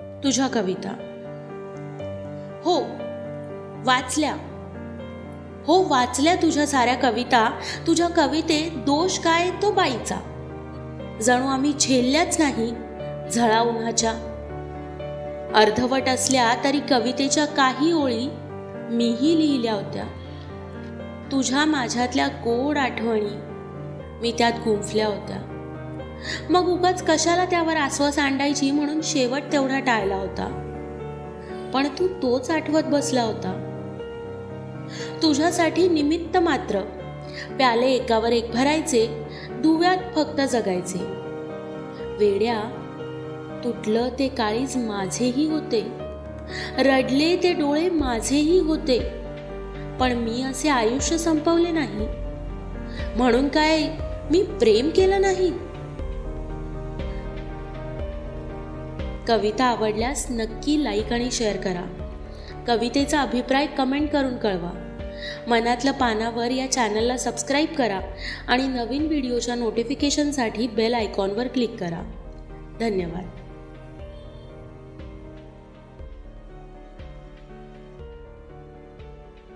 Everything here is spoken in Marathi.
तुझ्या कविता. हो वाचल्या. हो वाचल्या तुझ्या साऱ्या कविता. तुझ्या कवितेत दोष काय तो बाईचा? जणू आम्ही झेलल्याच नाही झळा उन्हाच्या. अर्धवट असल्या तरी कवितेच्या काही ओळी मीही लिहिल्या होत्या. तुझ्या माझ्यातल्या गोड आठवणी मी त्यात गुंफल्या होत्या. मग उगाच कशाला त्यावर आसवास आणडायची म्हणून शेवट तेवढा टाळला होता. पण तू तोच आठवत बसला होता. तुझ्यासाठी निमित्त मात्र प्याले एकावर एक भरायचे दुव्यात फक्त जगायचे. वेड्या तुटलं ते काळीज माझेही होते. रडले ते डोळे माझेही होते. पण मी असे आयुष्य संपवले नाही. म्हणून काय मी प्रेम केलं नाही? कविता आवडल्यास नक्की लाईक आणि शेअर करा. कवितेचा अभिप्राय कमेंट करून कळवा. मनातलं पानावर या चॅनलला सबस्क्राईब करा आणि नवीन व्हिडिओच्या नोटिफिकेशनसाठी बेल आयकॉनवर क्लिक करा. धन्यवाद.